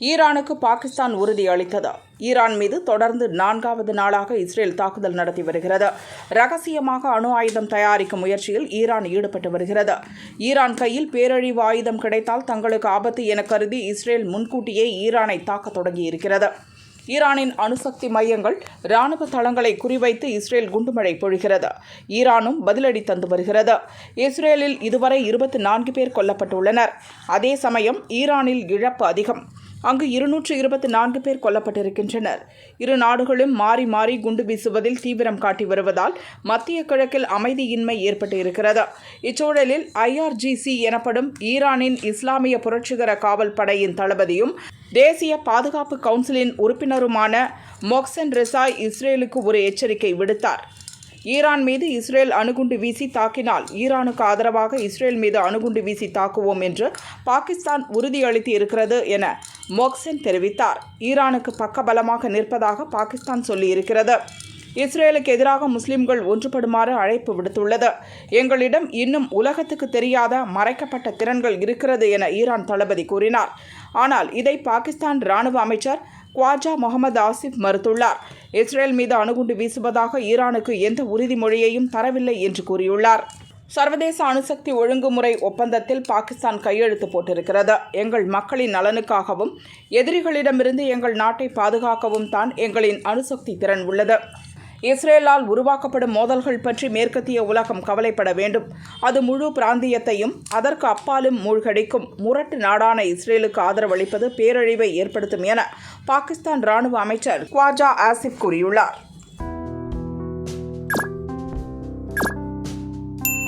ஈரானுக்கு பாகிஸ்தான் உறுதி அளித்தது. ஈரான் மீது தொடர்ந்து நான்காவது நாளாக இஸ்ரேல் தாக்குதல் நடத்தி வருகிறது. ரகசியமாக அணு ஆயுதம் தயாரிக்கும் முயற்சியில் ஈரான் ஈடுபட்டு வருகிறது. ஈரான் கையில் பேரழிவு ஆயுதம் கிடைத்தால் தங்களுக்கு ஆபத்து என கருதி இஸ்ரேல் முன்கூட்டியே ஈரானை தாக்கத் தொடங்கியிருக்கிறது. ஈரானின் அணுசக்தி மையங்கள் இராணுவ தளங்களை குறிவைத்து இஸ்ரேல் குண்டுமழை பொழிகிறது. ஈரானும் பதிலடி தந்து வருகிறது. இஸ்ரேலில் இதுவரை இருபத்தி நான்கு பேர் கொல்லப்பட்டுள்ளனர். அதே சமயம் ஈரானில் இழப்பு அதிகம். அங்கு இருநூற்று இருபத்தி நான்கு பேர் கொல்லப்பட்டிருக்கின்றனர். இரு நாடுகளும் மாறி மாறி குண்டு வீசுவதில் தீவிரம் காட்டி வருவதால் மத்திய கிழக்கில் அமைதியின்மை ஏற்பட்டு இருக்கிறது இச்சூழலில் ஐஆர்ஜிசி எனப்படும் ஈரானின் இஸ்லாமிய புரட்சிகர காவல் படையின் தளபதியும் தேசிய பாதுகாப்பு கவுன்சிலின் உறுப்பினருமான மொக்சன் ரெசாய் இஸ்ரேலுக்கு ஒரு எச்சரிக்கை விடுத்தார். ஈரான் மீது இஸ்ரேல் அணுகுண்டு வீசி தாக்கினால் ஈரானுக்கு ஆதரவாக இஸ்ரேல் மீது அணுகுண்டு வீசி தாக்குவோம் என்று பாகிஸ்தான் உறுதியளித்து இருக்கிறது என மொக்சென் தெரிவித்தார். ஈரானுக்கு பக்கபலமாக நிற்பதாக பாகிஸ்தான் சொல்லியிருக்கிறது. இஸ்ரேலுக்கு எதிராக முஸ்லிம்கள் ஒன்றுபடுமாறு அழைப்பு விடுத்துள்ளது. எங்களிடம் இன்னும் உலகத்துக்கு தெரியாத மறைக்கப்பட்ட திறன்கள் இருக்கிறது என ஈரான் தளபதி கூறினார். ஆனால் இதை பாகிஸ்தான் இராணுவ அமைச்சர் குவாஜா முகமது ஆசிப் மறுத்துள்ளார். இஸ்ரேல் மீது அணுகுண்டு வீசுவதாக ஈரானுக்கு எந்த உறுதிமொழியையும் தரவில்லை என்று கூறியுள்ளார். சர்வதேச அணுசக்தி ஒழுங்குமுறை ஒப்பந்தத்தில் பாகிஸ்தான் கையெழுத்து போட்டிருக்கிறது. எங்கள் மக்களின் நலனுக்காகவும் எதிரிகளிடமிருந்து எங்கள் நாட்டை பாதுகாக்கவும் தான் எங்களின் அணுசக்தி திறன் உள்ளது. இஸ்ரேலால் உருவாக்கப்படும் மோதல்கள் பற்றி மேற்கத்திய உலகம் கவலைப்பட வேண்டும். அது முழு பிராந்தியத்தையும் அதற்கு அப்பாலும் மூழ்கடிக்கும். முரட்டு நாடான இஸ்ரேலுக்கு ஆதரவளிப்பது பேரழிவை ஏற்படுத்தும் என பாகிஸ்தான் ராணுவ அமைச்சர் குவாஜா ஆசிப் கூறியுள்ளார்.